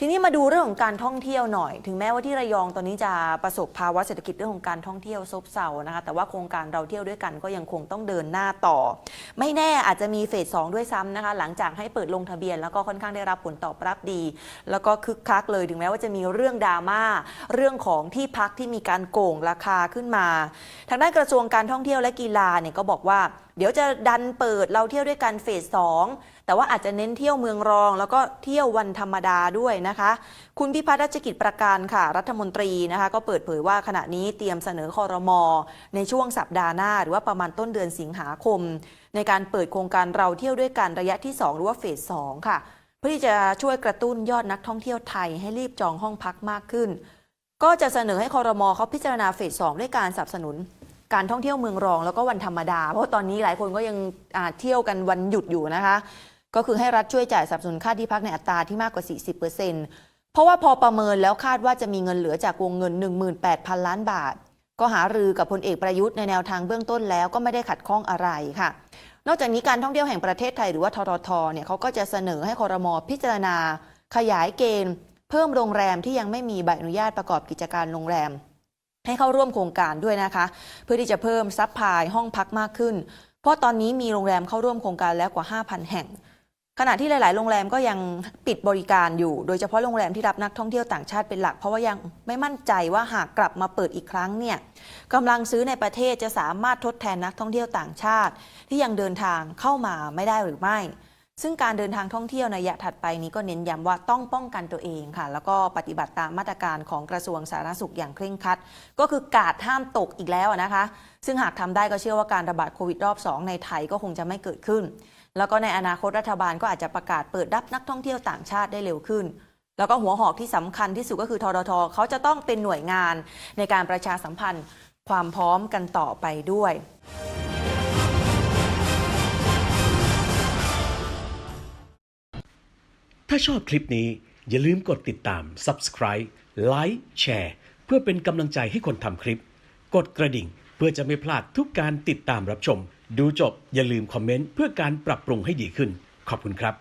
ทีนี้มาดูเรื่องของการท่องเที่ยวหน่อย ถึงแม้ว่าที่ระยองตอนนี้จะประสบภาวะเศรษฐกิจเรื่องของการท่องเที่ยวซบเซานะคะ แต่ว่าโครงการเราเที่ยวด้วยกันก็ยังคงต้องเดินหน้าต่อ ไม่แน่อาจจะมีเฟสสองด้วยซ้ำนะคะ หลังจากให้เปิดลงทะเบียน แล้วก็ค่อนข้างได้รับผลตอบรับดี แล้วก็คึกคักเลยถึงแม้ว่าจะมีเรื่องดราม่าเรื่องของที่พักที่มีการโกงราคาขึ้นมา ทางด้านกระทรวงการท่องเที่ยวและกีฬาเนี่ยก็บอกว่าเดี๋ยวจะดันเปิดเราเที่ยวด้วยกันเฟสสองแต่ว่าอาจจะเน้นเที่ยวเมืองรอง แล้วก็เที่ยววันธรรมดาด้วยนะคะ คุณพิพัฒน์รัชกิจประการค่ะ รัฐมนตรีนะคะ ก็เปิดเผยว่าขณะนี้เตรียมเสนอคอรมอในช่วงสัปดาห์หน้า หรือว่าประมาณต้นเดือนสิงหาคม ในการเปิดโครงการเราเที่ยวด้วยกันระยะที่ 2 หรือว่าเฟสสองค่ะ เพื่อที่จะช่วยกระตุ้นยอดนักท่องเที่ยวไทยให้รีบจองห้องพักมากขึ้น ก็จะเสนอให้คอรมอเขาพิจารณาเฟสสองด้วยการสนับสนุน การท่องเที่ยวเมืองรองแล้วก็วันธรรมดา เพราะตอนนี้หลายคนก็ยังเที่ยวกันวันหยุดอยู่นะคะ ก็คือให้รัฐช่วยจ่ายสนับสนุนค่าที่พักในอัตราที่มากกว่า 40%เพราะว่าพอประเมินแล้วคาดว่าจะมีเงินเหลือจากวงเงิน 18,000 ล้านบาท ก็หารือกับพลเอกประยุทธ์ในแนวทางเบื้องต้นแล้วก็ไม่ได้ขัดข้องอะไรค่ะ นอกจากนี้การท่องเที่ยวแห่งประเทศไทยหรือว่าทรทเนี่ยเขาก็จะเสนอให้คอรมอพิจารณา ขยายเกณฑ์ เพิ่มโรงแรมที่ยังไม่มีใบอนุญาตประกอบกิจการโรงแรม ให้เข้าร่วมโครงการด้วยนะคะ เพื่อที่จะเพิ่มซัพพลายห้องพักมากขึ้น เพราะตอนนี้มีโรงแรมเข้าร่วมโครงการแล้วกว่า 5,000 แห่ง ขณะที่หลาย ๆ โรงแรมก็ยังปิดบริการอยู่ โดยเฉพาะโรงแรมที่รับนักท่องเที่ยวต่างชาติเป็นหลัก เพราะว่ายังไม่มั่นใจว่าหากกลับมาเปิดอีกครั้งเนี่ยกำลังซื้อในประเทศจะสามารถทดแทนนักท่องเที่ยวต่างชาติ ที่ยังเดินทางเข้ามาไม่ได้หรือไม่ ซึ่งการเดินทางท่องเที่ยวในระยะถัดไปนี้ก็เน้นย้ำว่าต้องป้องกันตัวเองค่ะ แล้วก็ปฏิบัติตามมาตรการของกระทรวงสาธารณสุขอย่างเคร่งครัด ก็คือกาดห้ามตกอีกแล้วนะคะ ซึ่งหากทำได้ก็เชื่อว่าการระบาดโควิดรอบ 2 ในไทยก็คงจะไม่เกิดขึ้น แล้วก็ในอนาคตรัฐบาลก็อาจจะประกาศเปิดรับนักท่องเที่ยวต่างชาติได้เร็วขึ้นแล้วก็หัวหอกที่สำคัญที่สุดก็คือทรทเขาจะต้องเป็นหน่วยงานในการประชาสัมพันธ์ ความพร้อมกันต่อไปด้วย ถ้าชอบคลิปนี้อย่าลืมกดติดตาม subscribe ไลค์แชร์เพื่อเป็นกำลังใจให้คนทำคลิป กดกระดิ่งเพื่อจะไม่พลาดทุกการติดตามรับชม ดูจบอย่าลืมคอมเมนต์เพื่อการปรับปรุงให้ดีขึ้น ขอบคุณครับ